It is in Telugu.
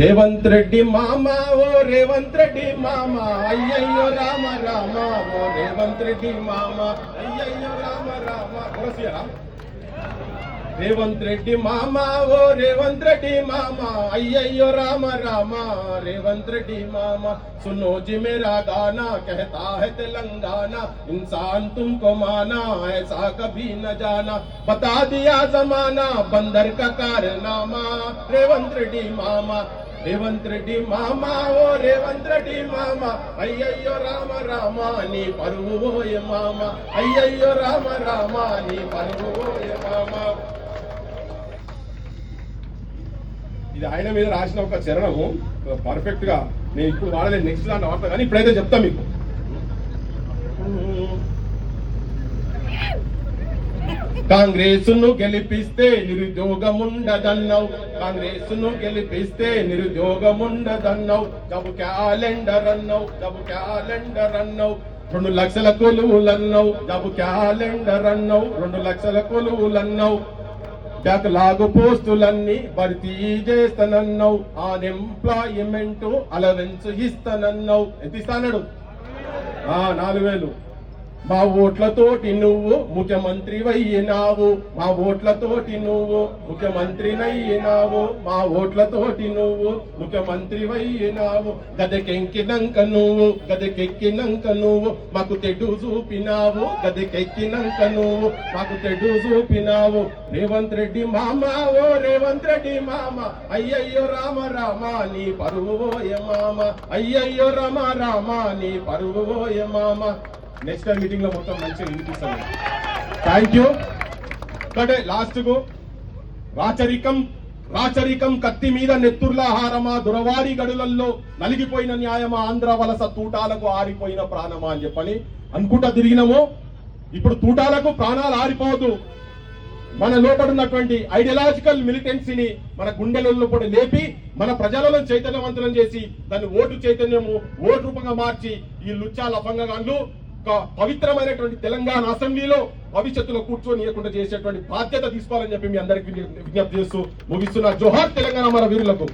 రేవంత్ రెడ్డి మామ ఓ రేవంత్ రెడ్డి మామ అయ్యయ్యో రామ రామ ఓ రేవంత్ రెడ్డి మామ అయ్యయ్యో రామ రామ కొరసియరా? రేవంత్ రెడ్డి మామ ఓ రేవంత్ రెడ్డి మామ అయ్యయ్యో రామ రామ రేవంత్ రెడ్డి మామ सुनो जी मेरा गाना कहता है तेलंगाना इंसान तुमको माना ऐसा कभी न जाना बता दिया जमाना बंदर का कारनामा रेवंत रेड्डी मामा రేవంత్ రెడ్డి మామ ఓ రేవంత్ రెడ్డి మామ. అయ్యయ్యో రామ రామ నీ పరువు ఓయ మామ. అయ్యయ్యో రామ రామ నీ పరువు ఓయ మామ. ఇది ఆయన మీద రాసిన ఒక చరణము. పర్ఫెక్ట్గా నేను ఇప్పుడు వాడలేదు నెక్స్ట్ దాంట్లో వాడతా కానీ ఇప్పుడైతే చెప్తా మీకు. కాంగ్రెస్ను గెలిపిస్తే నిరుద్యోగముండదన్నావు. కాంగ్రెస్ను గెలిపిస్తే నిరుద్యోగముండదన్నావు. డబ్బు క్యాలెండర్ అన్నావు డబ్బు క్యాలెండర్ అన్నావు రెండు లక్షల కొలువులన్నావు డబ్బు క్యాలెండర్ అన్నావు రెండు లక్షల కొలువులన్నావు. బ్యాక్ లాగు పోస్టులన్నీ భర్తీ చేస్తానన్నావు. Unemployment allowance ఇస్తానన్నావు. ఎంత ఇస్తానడు ఆ నాలుగు వేలు. మా ఓట్లతోటి నువ్వు ముఖ్యమంత్రి అయినావు మా ఓట్లతోటి నువ్వు ముఖ్యమంత్రినయ్యినావు. మా ఓట్లతోటి నువ్వు ముఖ్యమంత్రి అయినావు గదకెక్కినాక నువ్వు గదకెక్కినంక నువ్వు మాకు తెడ్డు చూపినావు. గదకెక్కినంక నువ్వు మాకు తెడ్డు చూపినావు. రేవంత్ రెడ్డి మామ ఓ రేవంత్ రెడ్డి మామ. అయ్యయ్యో రామ రామ నీ పరువు ఓయ మామ. అయ్యయ్యో రామ రామ నీ పరువు ఓయ మామ. నెక్స్ట్ టైం మీటింగ్లో మొత్తం మంచిగా వినిపిస్తాను థ్యాంక్ యూ ఒకటే లాస్ట్కు రాచరికం రాచరికం కత్తి మీద నెత్తుర్లాహారమా దురవారి గడులల్లో నలిగిపోయిన న్యాయమా ఆంధ్ర వలస తూటాలకు ఆరిపోయిన ప్రాణమా అని చెప్పని అనుకుంటా తిరిగినాము. ఇప్పుడు తూటాలకు ప్రాణాలు ఆరిపోవద్దు మన లోపడున్నటువంటి ఐడియలాజికల్ మిలిటెన్సీని మన గుండెలలో కూడా లేపి మన ప్రజలను చైతన్యవంతులను చేసి దాన్ని ఓటు చైతన్యము ఓటు రూపంగా మార్చి ఈ లుచ్చా లఫంగాన్లు పవిత్రమైనటువంటి తెలంగాణ అసెంబ్లీలో భవిష్యత్తులో కూర్చొనియకుండా చేసేటువంటి బాధ్యత తీసుకోవాలని చెప్పి మీ అందరికి విజ్ఞప్తి చేస్తూ ముగిస్తున్న. జోహార్ తెలంగాణ మన వీరులకు.